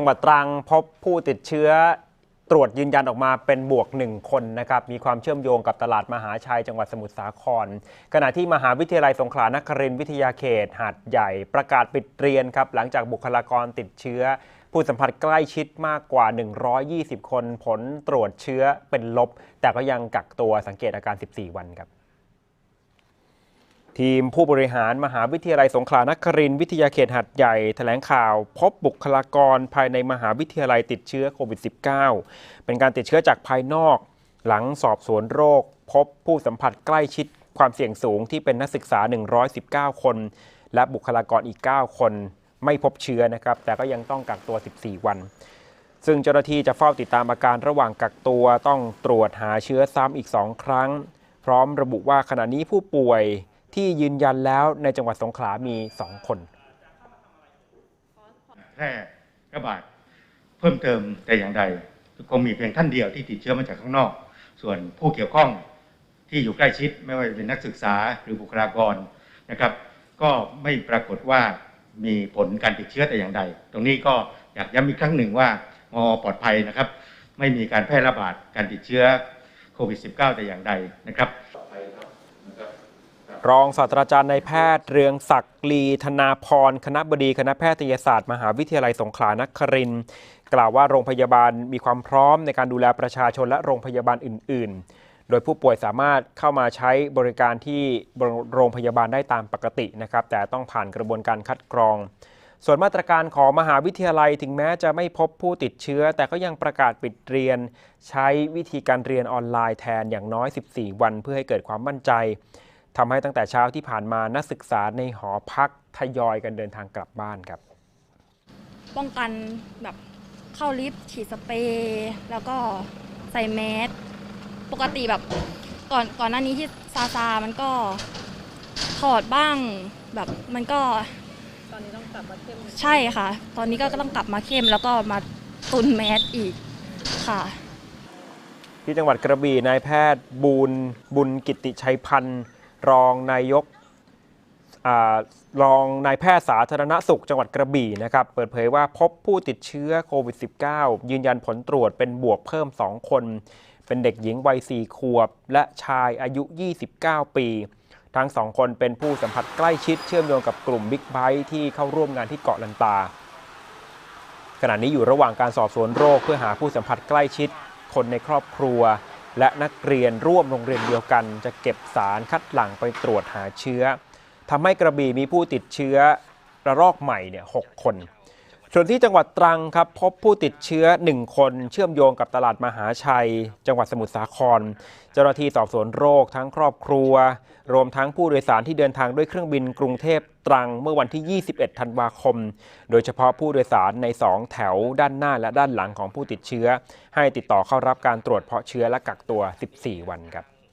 จังหวัดตรังพบผู้ติดเชื้อตรวจยืนยันออกมาเป็นบวกหนึ่งคนนะครับ มีความเชื่อมโยงกับตลาดมหาชัยจังหวัดสมุทรสาคร ขณะที่มหาวิทยาลัยสงขลานครินทร์วิทยาเขต หาดใหญ่ประกาศปิดเรียนครับ หลังจากบุคลากรติดเชื้อ ผู้สัมผัสใกล้ชิดมากกว่า 120 คนผลตรวจเชื้อเป็นลบ แต่ก็ยังกักตัวสังเกตอาการ 14 วันครับ ทีมผู้บริหารมหาวิทยาลัยสงขลานครินทร์วิทยาเขตหัดใหญ่แถลงข่าว พบบุคลากรภายในมหาวิทยาลัยติดเชื้อโควิด -19 เป็นการติดเชื้อจากภายนอก หลังสอบสวนโรค พบผู้สัมผัสใกล้ชิดความเสี่ยงสูงที่เป็นนักศึกษา 119 คน และบุคลากรอีก 9 คน ไม่พบเชื้อนะครับ แต่ก็ยังต้องกักตัว 14 วัน ซึ่งเจ้าหน้าที่จะเฝ้าติดตามอาการระหว่างกักตัวต้องตรวจหาเชื้อซ้ำอีก 2 ครั้ง พร้อมระบุว่าขณะนี้ผู้ป่วย ที่ยืนยันแล้วในจังหวัดสงขลามี 2 คนแพร่ระบาดเพิ่มเติมแต่อย่างใดคงมีเพียงท่านเดียวที่ติดเชื้อมาจากข้างนอก ส่วนผู้เกี่ยวข้องที่อยู่ใกล้ชิดไม่ว่าจะเป็นนักศึกษาหรือบุคลากรนะครับ ก็ไม่ปรากฏว่ามีผลการติดเชื้อแต่อย่างใด ตรงนี้ก็อยากย้ำอีกครั้งหนึ่งว่ามอปลอดภัยนะครับ ไม่มีการแพร่ระบาดการติดเชื้อโควิด -19 แต่อย่างใดนะครับ รองศาสตราจารย์นายแพทย์เรืองศักดิ์ลีธนาพร คณะบดีคณะแพทยศาสตร์ มหาวิทยาลัยสงขลานครินกล่าวว่าโรงพยาบาลมีความพร้อมในการดูแลประชาชนและโรงพยาบาลอื่น ๆ โดยผู้ป่วยสามารถเข้ามาใช้บริการที่โรงพยาบาลได้ตามปกตินะครับ แต่ต้องผ่านกระบวนการคัดกรอง ส่วนมาตรการของมหาวิทยาลัยถึงแม้จะไม่พบผู้ติดเชื้อ แต่ก็ยังประกาศปิดเรียน ใช้วิธีการเรียนออนไลน์แทนอย่างน้อย 14 วัน เพื่อให้เกิดความมั่นใจ ทำให้ตั้งแต่เช้าที่ผ่านมานักศึกษาในหอพักทยอยกันเดินทางกลับบ้านครับ ป้องกันแบบเข้าลิฟต์ฉีดสเปรย์แล้วก็ใส่แมสปกติแบบก่อนก่อนหน้านี้ที่ซาซามันก็ถอดบ้างแบบมันก็ตอนนี้ต้องกลับมาเข้มใช่ค่ะ ตอนนี้ก็ต้องกลับมาเข้มแล้วก็มาตุนแมสอีกค่ะ ที่จังหวัดกระบี่นายแพทย์บุญบุญกิติชัยพันธ์ รองนายกอรองนายแพทย์สาธารณสุขจังหวัดกระบี่นะครับ เปิดเผยว่าพบผู้ติดเชื้อโควิด -19 ยืนยันผลตรวจเป็นบวกเพิ่ม 2 คน เป็นเด็กหญิงวัย 4 ขวบ และชายอายุ 29 ปี ทั้งสองคนเป็นผู้สัมผัสใกล้ชิดเชื่อมโยงกับกลุ่มบิ๊กไบค์ที่เข้าร่วมงานที่เกาะลันตา ขณะนี้อยู่ระหว่างการสอบสวนโรคเพื่อหาผู้สัมผัสใกล้ชิด คนในครอบครัว และนักเรียนร่วมโรงเรียนเดียวกัน จะเก็บสารคัดหลั่งไปตรวจหาเชื้อทำให้กระบี่มีผู้ติดเชื้อระลอกใหม่เนี่ยหกคน ส่วนที่จังหวัดตรังครับพบผู้ติดเชื้อ 1 คนเชื่อมโยงกับตลาดมหาชัย จังหวัดสมุทรสาคร เจ้าหน้าที่สอบสวนโรคทั้งครอบครัว รวมทั้งผู้โดยสารที่เดินทางด้วยเครื่องบินกรุงเทพตรังเมื่อวันที่ 21 ธันวาคม โดยเฉพาะผู้โดยสารใน 2 แถวด้านหน้าและด้านหลังของผู้ติดเชื้อ ให้ติดต่อเข้ารับการตรวจเพาะเชื้อและกักตัว 14 วันครับ